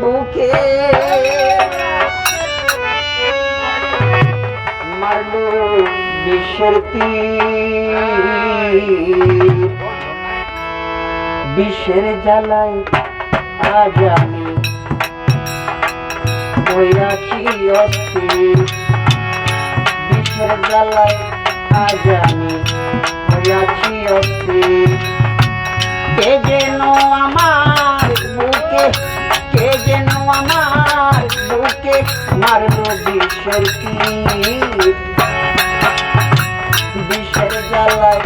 বুকে। মারলো তীর। বিষের জ্বালায় আজ আমি হইয়াছি অস্থির। বিষের জ্বালায় আজ আমি হইয়াছি অস্থির। কে যেন আমার বুকে যেন আমার বুকে মারলো বিষের বিষের জ্বালায়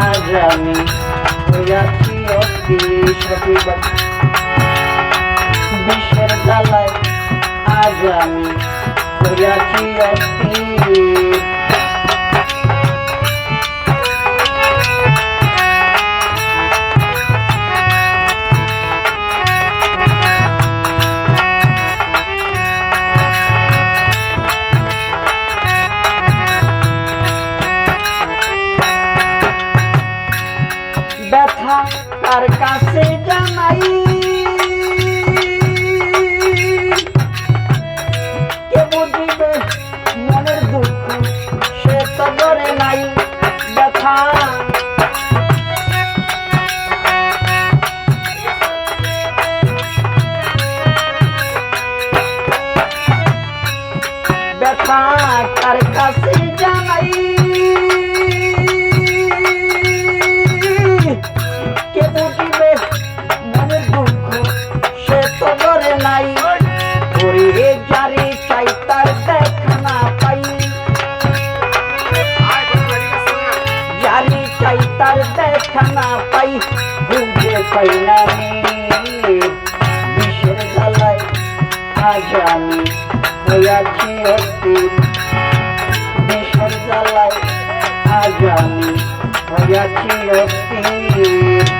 আজ আমি হইয়াছি অতি সঠিক বিষের জ্বালায় আজ আমি হইয়াছি অস্থির তার কাছে জানাই কে বুঝিবে মনের দুঃখ? সে তো ধরে নাই। ওরে জারি চাই তার দেখা না পাই। জারি চাই তার দেখা না পাই। বুঝে পাই না আমি বিষের জ্বালায় আজ আমি হইয়াছি অস্থির বিষের জ্বালায় আজ আমি হইয়াছি অস্থির।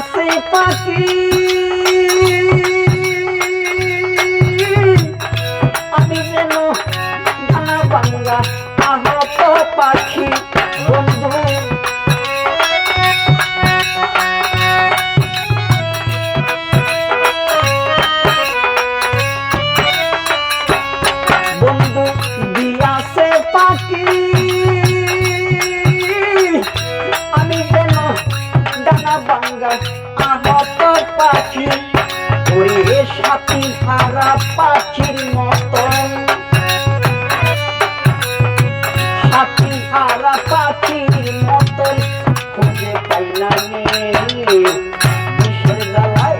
দিয়াছে পাখি আহত পাখি। ওরে সাথী হারা পাখির মতন। সাথী হারা পাখির মতন খুঁজে পাই না রে। বিষের জ্বালায়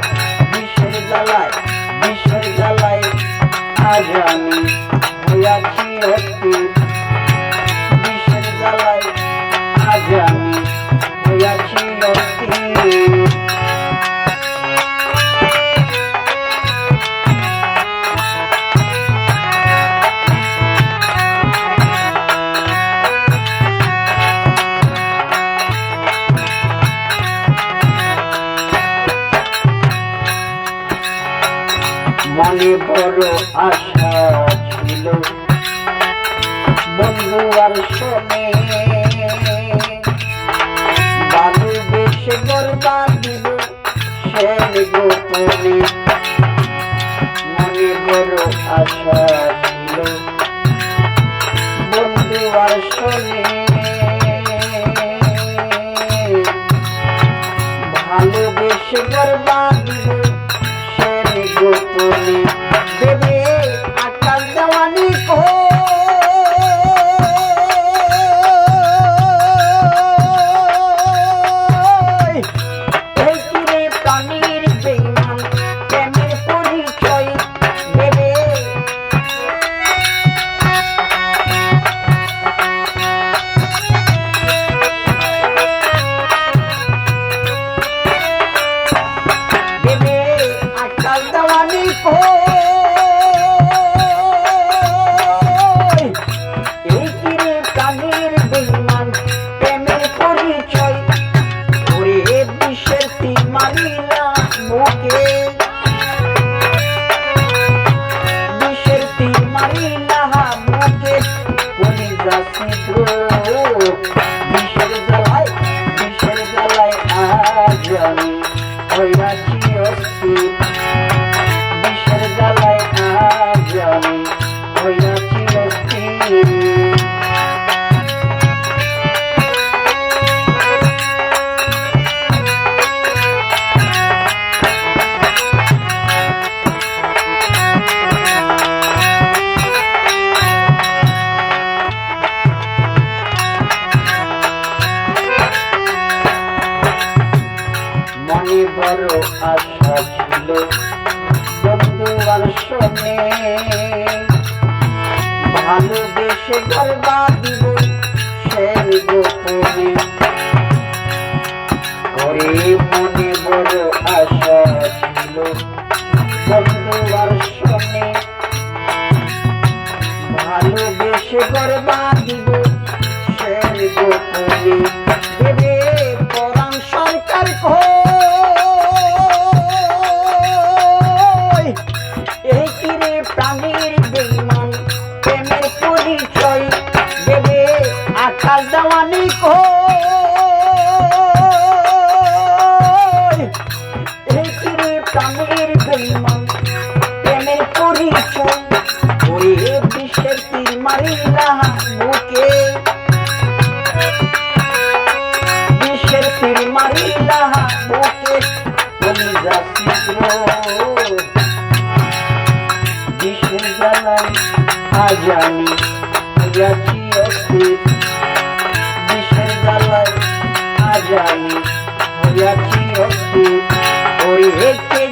বিষের জ্বালায় বিষের জ্বালায় আজ আমি হইয়াছি মনে বড় আশা ছিল। বন্ধু আর শোনে, বালু বেশে গরবা দিব সেন গোপনে। মনে বড় আশা ছিল। বন্ধু আর শোনে ভালোবেসে দিব সেন গোপনে দেবে আকাশ দেওয়ানি কো হইয়াছি অস্থির আশা ছিল বন্ধু আর শোনে ভালোবেসে গর্বা দিব সেই গোপনে করে মনে বড় আশা ছিল বন্ধু আর শোনে ভালোবেসে গর্বা দিব সেই গোপনে। প্রাণীর বেইমান, প্রেমের পরিচয় ওরে বিশ্বের তীর মারিলা বুকে। বিশ্বের তীর মারিলা বুকে, তুমি যাচ্ছিস বিশ্বের জ্বালায় আজ আমি হইয়াছি অস্থির বিশ্বের জ্বালায় আজ আমি হইয়াছি অস্থির ওই কে